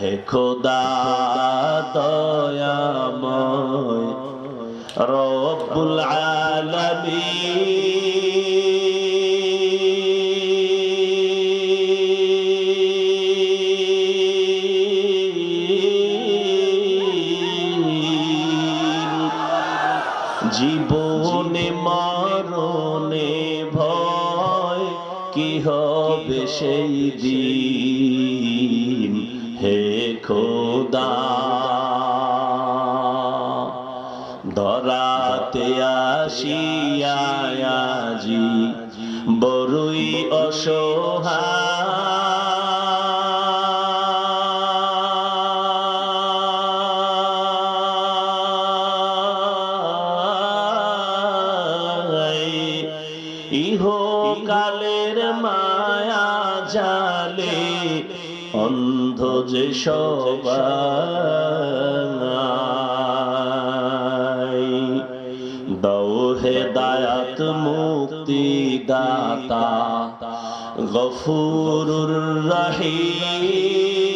হে খোদা দয়াময় রব্বুল জীবনে মরণে ভয় কি হবে সেই দিন? খোদা। ধরাতে আসিয়াজি বড়ই অসহায়। ইহো কালের মায়া জালে অন্ধ যে সবাই দৌ হেদায়াত মুক্তি দাতা গফুরুর রহিম।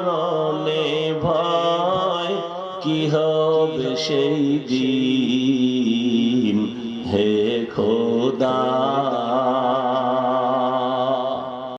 মারণে ভয় কি হবে সেই দিন? হে খোদা